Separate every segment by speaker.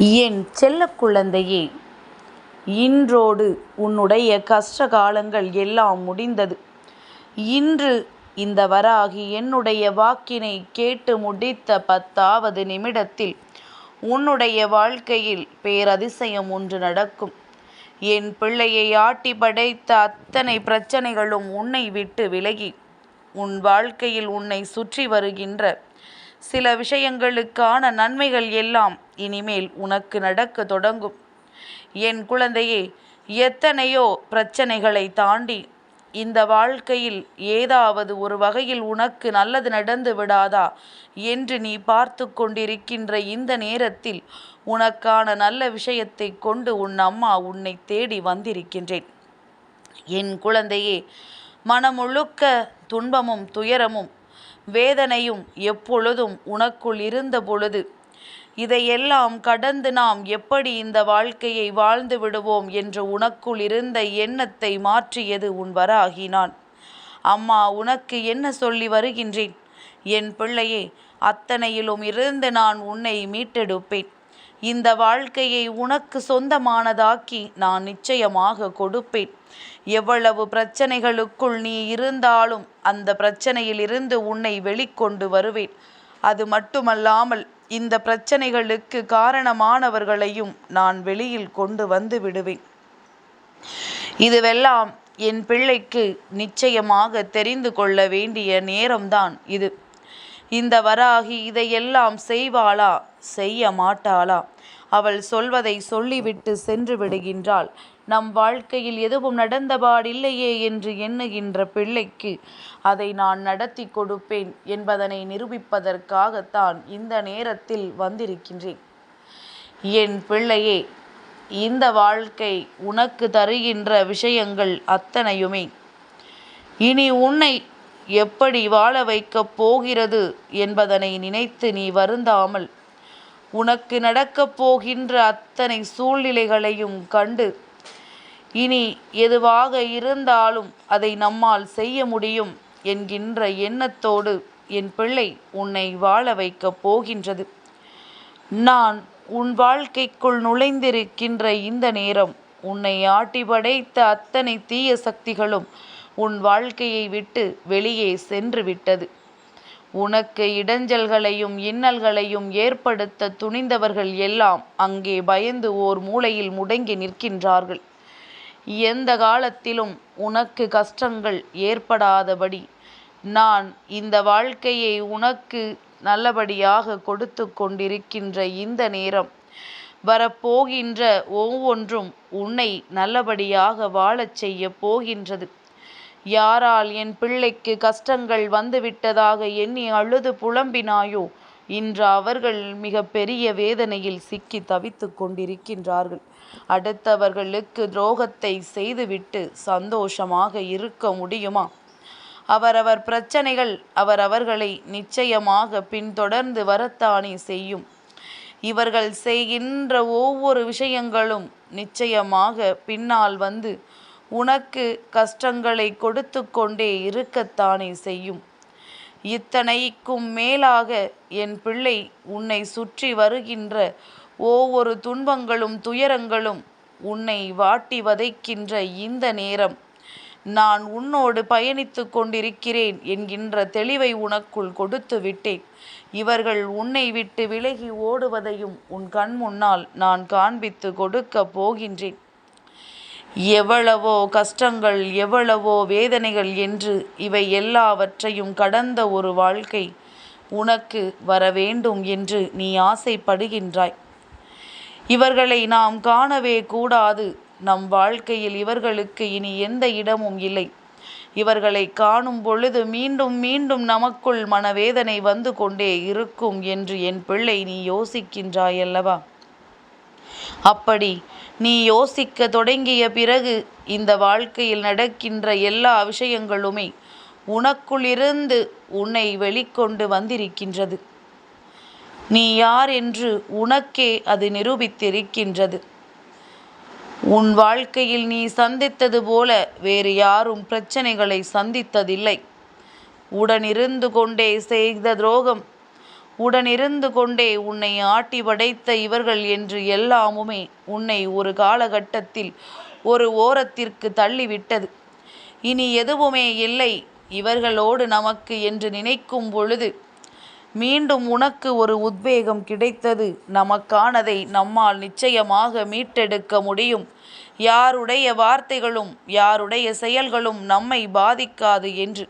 Speaker 1: என் செல்ல குழந்தையே இன்றோடு உன்னுடைய கஷ்ட காலங்கள் எல்லாம் முடிந்தது. இன்று இந்த வராகி என்னுடைய வாக்கினை கேட்டு முடித்த பத்தாவது நிமிடத்தில் உன்னுடைய வாழ்க்கையில் பேரதிசயம் ஒன்று நடக்கும். என் பிள்ளையை ஆட்டி படைத்த அத்தனை பிரச்சனைகளும் உன்னை விட்டு விலகி உன் வாழ்க்கையில் உன்னை சுற்றி வருகின்ற சில விஷயங்களுக்கான நன்மைகள் எல்லாம் இனிமேல் உனக்கு நடக்க தொடங்கும். என் குழந்தையே எத்தனையோ பிரச்சனைகளை தாண்டி இந்த வாழ்க்கையில் ஏதாவது ஒரு வகையில் உனக்கு நல்லது நடந்து விடாதா என்று நீ பார்த்து கொண்டிருக்கின்ற இந்த நேரத்தில் உனக்கான நல்ல விஷயத்தை கொண்டு உன் அம்மா உன்னை தேடி வந்திருக்கின்றேன். என் குழந்தையே மனமுழுக்க துன்பமும் துயரமும் வேதனையும் எப்பொழுதும் உனக்குள் இருந்த பொழுது இதையெல்லாம் கடந்து நாம் எப்படி இந்த வாழ்க்கையை வாழ்ந்து விடுவோம் என்று உனக்குள் இருந்த எண்ணத்தை மாற்றியது உன் வராகினான். அம்மா உனக்கு என்ன சொல்லி வருகின்றேன்? என் பிள்ளையே அத்தனையிலும் இருந்து நான் உன்னை மீட்டெடுப்பேன். இந்த வாழ்க்கையை உனக்கு சொந்தமானதாக்கி நான் நிச்சயமாக கொடுப்பேன். எவ்வளவு பிரச்சனைகளுக்குள் நீ இருந்தாலும் அந்த பிரச்சனையிலிருந்து உன்னை வெளிக்கொண்டு வருவேன். அது மட்டுமல்லாமல் இந்த பிரச்சனைகளுக்கு காரணமானவர்களையும் நான் வெளியில் கொண்டு வந்து விடுவேன். இதுவெல்லாம் என் பிள்ளைக்கு நிச்சயமாக தெரிந்து கொள்ள வேண்டிய நேரம்தான் இது. இந்த வராகி இதையெல்லாம் செய்வாளா? செய்ய மாட்டாளா? அவள் சொல்வதை சொல்லிவிட்டு சென்று விடுகின்றாள். நம் வாழ்க்கையில் எதுவும் நடந்தபாடில்லையே என்று எண்ணுகின்ற பிள்ளைக்கு அதை நான் நடத்தி கொடுப்பேன் என்பதனை நிரூபிப்பதற்காகத்தான் இந்த நேரத்தில் வந்திருக்கின்றேன். என் பிள்ளையே இந்த வாழ்க்கை உனக்கு தருகின்ற விஷயங்கள் அத்தனையுமே. இனி உன்னை எப்படி வாழ வைக்கப் போகிறது என்பதனை நினைத்து நீ வருந்தாமல் உனக்கு நடக்கப் போகின்ற அத்தனை சூழ்நிலைகளையும் கண்டு இனி எதுவாக இருந்தாலும் அதை நம்மால் செய்ய முடியும் என்கின்ற எண்ணத்தோடு என் பிள்ளை உன்னை வாழ வைக்கப் போகின்றது. நான் உன் வாழ்க்கைக்குள் நுழைந்திருக்கின்ற இந்த நேரம் உன்னை ஆட்டி படைத்த அத்தனை தீய சக்திகளும் உன் வாழ்க்கையை விட்டு வெளியே சென்று விட்டது. உனக்கு இடைஞ்சல்களையும் இன்னல்களையும் ஏற்படுத்த துணிந்தவர்கள் எல்லாம் அங்கே பயந்து ஓர் மூலையில் முடங்கி நிற்கின்றார்கள். எந்த காலத்திலும் உனக்கு கஷ்டங்கள் ஏற்படாதபடி நான் இந்த வாழ்க்கையை உனக்கு நல்லபடியாக கொடுத்து கொண்டிருக்கின்ற இந்த நேரம் வரப்போகின்ற ஒவ்வொன்றும் உன்னை நல்லபடியாக வாழச் செய்ய போகின்றது. யாரால் என் பிள்ளைக்கு கஷ்டங்கள் வந்துவிட்டதாக எண்ணி அழுது புலம்பினாயோ இன்று அவர்கள் மிக பெரிய வேதனையில் சிக்கி தவித்து கொண்டிருக்கின்றார்கள். அடுத்தவர்களுக்கு துரோகத்தை செய்துவிட்டு சந்தோஷமாக இருக்க முடியுமா? அவரவர் பிரச்சனைகள் அவரவர்களை நிச்சயமாக பின்தொடர்ந்து வரத்தானே செய்யும். இவர்கள் செய்கின்ற ஒவ்வொரு விஷயங்களும் நிச்சயமாக பின்னால் வந்து உனக்கு கஷ்டங்களை கொடுத்து கொண்டே இருக்கத்தானே செய்யும். இத்தனைக்கும் மேலாக என் பிள்ளை உன்னை சுற்றி வருகின்ற ஒவ்வொரு துன்பங்களும் துயரங்களும் உன்னை வாட்டி வதைக்கின்ற இந்த நேரம். நான் உன்னோடு பயணித்து கொண்டிருக்கிறேன் என்கின்ற தெளிவை உனக்குள் கொடுத்து விட்டேன். இவர்கள் உன்னை விட்டு விலகி ஓடுவதையும் உன் கண் முன்னால் நான் காண்பித்து கொடுக்க போகின்றேன். எவ்வளவோ கஷ்டங்கள் எவ்வளவோ வேதனைகள் என்று இவை எல்லாவற்றையும் கடந்த ஒரு வாழ்க்கை உனக்கு வர வேண்டும் என்று நீ ஆசைப்படுகின்றாய். இவர்களை நாம் காணவே கூடாது. நம் வாழ்க்கையில் இவர்களுக்கு இனி எந்த இடமும் இல்லை. இவர்களை காணும் பொழுது மீண்டும் மீண்டும் நமக்குள் மனவேதனை வந்து கொண்டே இருக்கும் என்று என் பிள்ளை நீ யோசிக்கின்றாயல்லவா? அப்படி நீ யோசிக்க தொடங்கிய பிறகு இந்த வாழ்க்கையில் நடக்கின்ற எல்லா விஷயங்களுமே உனக்குள்ளிருந்து உன்னை வெளிக்கொண்டு வந்திருக்கின்றது. நீ யார் என்று உனக்கே அது நிரூபித்திருக்கின்றது. உன் வாழ்க்கையில் நீ சந்தித்தது போல வேறு யாரும் பிரச்சனைகளை சந்தித்ததில்லை. உடனிருந்து கொண்டே செய்த துரோகம் உடனிருந்து கொண்டே உன்னை ஆட்டி படைத்த இவர்கள் என்று எல்லாமுமே உன்னை ஒரு காலகட்டத்தில் ஒரு ஓரத்திற்கு தள்ளிவிட்டது. இனி எதுவுமே இல்லை. இவர்களோடு நமக்கு என்று நினைக்கும் பொழுது மீண்டும் உனக்கு ஒரு உத்வேகம் கிடைத்தது. நமக்கானதை நம்மால் நிச்சயமாக மீட்டெடுக்க முடியும். யாருடைய வார்த்தைகளும் யாருடைய செயல்களும் நம்மை பாதிக்காது என்று.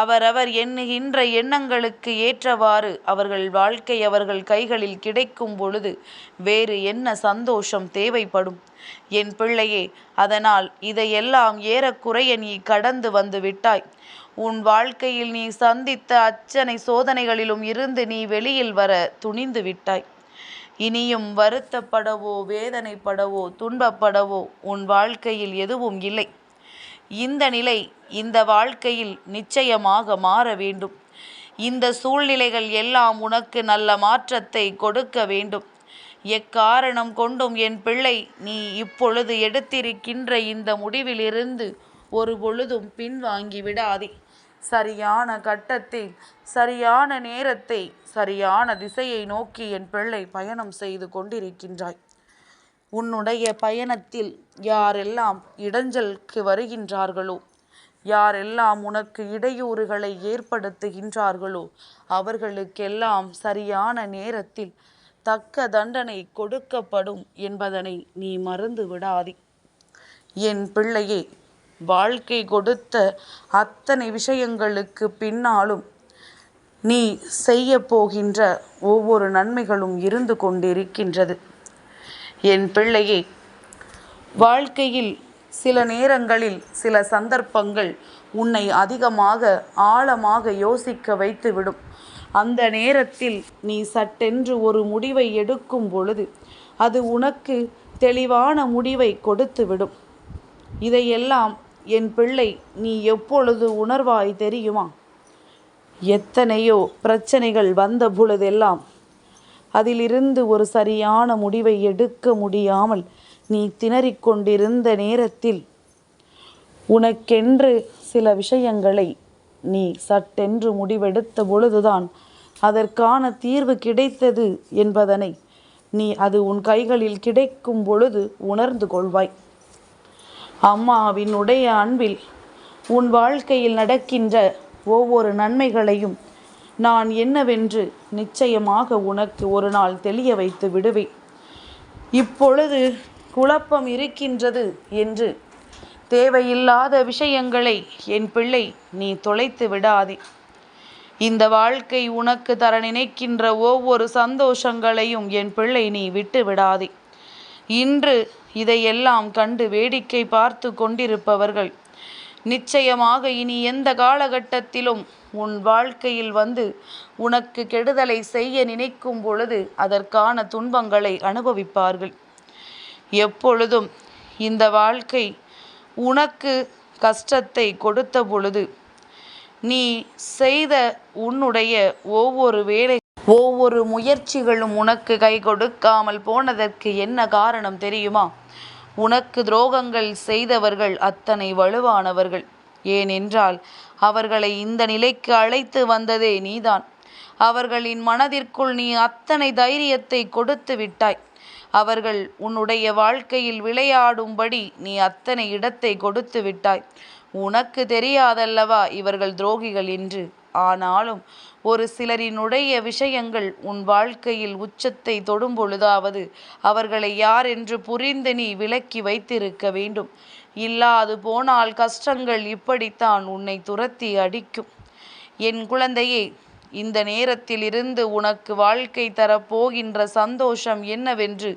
Speaker 1: அவரவர் எண்ணுகின்ற எண்ணங்களுக்கு ஏற்றவாறு அவர்கள் வாழ்க்கை அவர்கள் கைகளில் கிடைக்கும் பொழுது வேறு என்ன சந்தோஷம் தேவைப்படும்? என் பிள்ளையே அதனால் இதையெல்லாம் ஏறக்குறைய நீ கடந்து வந்து விட்டாய். உன் வாழ்க்கையில் நீ சந்தித்த அச்சனை சோதனைகளிலும் இருந்து நீ வெளியில் வர துணிந்து விட்டாய். இனியும் வருத்தப்படவோ வேதனைப்படவோ துன்பப்படவோ உன் வாழ்க்கையில் எதுவும் இல்லை. இந்த நிலை இந்த வாழ்க்கையில் நிச்சயமாக மாற வேண்டும். இந்த சூழ்நிலைகள் எல்லாம் உனக்கு நல்ல மாற்றத்தை கொடுக்க வேண்டும். எக்காரணம் கொண்டும் என் பிள்ளை நீ இப்பொழுது எடுத்திருக்கின்ற இந்த முடிவிலிருந்து ஒரு பொழுதும் பின்வாங்கி விடாதே. சரியான கட்டத்தில் சரியான நேரத்தை சரியான திசையை நோக்கி என் பிள்ளை பயணம் செய்து கொண்டிருக்கின்றாய். உன்னுடைய பயணத்தில் யாரெல்லாம் இடைஞ்சலுக்கு வருகின்றார்களோ யாரெல்லாம் உனக்கு இடையூறுகளை ஏற்படுத்துகின்றார்களோ அவர்களுக்கெல்லாம் சரியான நேரத்தில் தக்க தண்டனை கொடுக்கப்படும் என்பதனை நீ மறந்து விடாதே என் பிள்ளையே வாழ்க்கை கொடுத்த அத்தனை விஷயங்களுக்கு பின்னாலும் நீ செய்ய போகின்ற ஒவ்வொரு நன்மைகளும் இருந்து கொண்டிருக்கின்றது. என் பிள்ளையே வாழ்க்கையில் சில நேரங்களில் சில சந்தர்ப்பங்கள் உன்னை அதிகமாக ஆழமாக யோசிக்க வைத்துவிடும். அந்த நேரத்தில் நீ சட்டென்று ஒரு முடிவை எடுக்கும் பொழுது அது உனக்கு தெளிவான முடிவை கொடுத்துவிடும். இதையெல்லாம் என் பிள்ளை நீ எப்பொழுது உணர்வாய் தெரியுமா? எத்தனையோ பிரச்சனைகள் வந்த பொழுதெல்லாம் அதிலிருந்து ஒரு சரியான முடிவை எடுக்க முடியாமல் நீ திணறிக்கொண்டிருந்த நேரத்தில் உனக்கென்று சில விஷயங்களை நீ சட்டென்று முடிவெடுத்த பொழுதுதான் அதற்கான தீர்வு கிடைத்தது என்பதனை நீ அது உன் கைகளில் கிடைக்கும் பொழுது உணர்ந்து கொள்வாய். அம்மாவினுடைய அன்பில் உன் வாழ்க்கையில் நடக்கின்ற ஒவ்வொரு நன்மைகளையும் நான் என்னவென்று நிச்சயமாக உனக்கு ஒரு நாள் தெளிய வைத்து விடுவேன். இப்பொழுது குழப்பம் இருக்கின்றது என்று தேவையில்லாத விஷயங்களை என் பிள்ளை நீ தொலைத்து விடாதே. இந்த வாழ்க்கை உனக்கு தர நினைக்கின்ற ஒவ்வொரு சந்தோஷங்களையும் என் பிள்ளை நீ விட்டு விடாதே. இன்று இதையெல்லாம் கண்டு வேடிக்கை பார்த்து கொண்டிருப்பவர்கள் நிச்சயமாக இனி எந்த காலகட்டத்திலும் உன் வாழ்க்கையில் வந்து உனக்கு கெடுதலை செய்ய நினைக்கும் பொழுது அதற்கான துன்பங்களை அனுபவிப்பார்கள். எப்பொழுதும் இந்த வாழ்க்கை உனக்கு கஷ்டத்தை கொடுத்த பொழுது நீ செய்த உன்னுடைய ஒவ்வொரு வேலை ஒவ்வொரு முயற்சிகளும் உனக்கு கை கொடுக்காமல் போனதற்கு என்ன காரணம் தெரியுமா? உனக்கு துரோகங்கள் செய்தவர்கள் அத்தனை வலுவானவர்கள். ஏனென்றால் அவர்களை இந்த நிலைக்கு அழைத்து வந்ததே நீதான். அவர்களின் மனதிற்குள் நீ அத்தனை தைரியத்தை கொடுத்து விட்டாய். அவர்கள் உன்னுடைய வாழ்க்கையில் விளையாடும்படி நீ அத்தனை இடத்தை கொடுத்து விட்டாய். உனக்கு தெரியாதல்லவா இவர்கள் துரோகிகள் என்று? ஆனாலும் ஒரு சிலரினுடைய விஷயங்கள் உன் வாழ்க்கையில் உச்சத்தை தொடும் பொழுதாவது அவர்களை யார் என்று புரிந்து நீ விலக்கி வைத்திருக்க வேண்டும். இல்லாது போனால் கஷ்டங்கள் இப்படித்தான் உன்னை துரத்தி அடிக்கும். என் குழந்தையே இந்த நேரத்தில் இருந்து உனக்கு வாழ்க்கை தரப்போகின்ற சந்தோஷம் என்னவென்று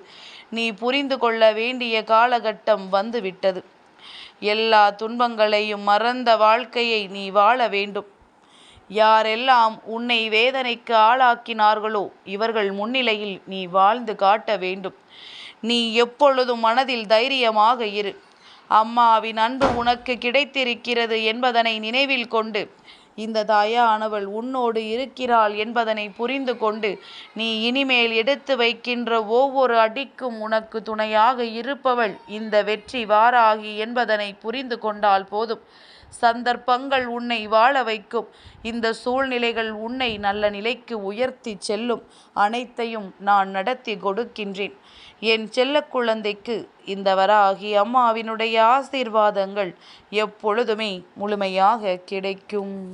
Speaker 1: நீ புரிந்து கொள்ள வேண்டிய காலகட்டம் வந்துவிட்டது. எல்லா துன்பங்களையும் மறந்த வாழ்க்கையை நீ வாழ வேண்டும். யாரெல்லாம் உன்னை வேதனைக்கு ஆளாக்கினார்களோ இவர்கள் முன்னிலையில் நீ வாழ்ந்து காட்ட வேண்டும். நீ எப்பொழுதும் மனதில் தைரியமாக இரு. அம்மாவின் அன்பு உனக்கு கிடைத்திருக்கிறது என்பதனை நினைவில் கொண்டு இந்த தாயானவள் உன்னோடு இருக்கிறாள் என்பதனை புரிந்து கொண்டு நீ இனிமேல் எடுத்து வைக்கின்ற ஒவ்வொரு அடிக்கும் உனக்கு துணையாக இருப்பவள் இந்த வெற்றி வாராகி என்பதனை புரிந்து கொண்டால் போதும். சந்தர்ப்பங்கள் உன்னை வாழ வைக்கும். இந்த சூழ்நிலைகள் உன்னை நல்ல நிலைக்கு உயர்த்தி செல்லும். அனைத்தையும் நான் நடத்தி கொடுக்கின்றேன். என் செல்ல குழந்தைக்கு இந்த வராகி அம்மாவினுடைய ஆசீர்வாதங்கள் எப்பொழுதுமே முழுமையாக கிடைக்கும்.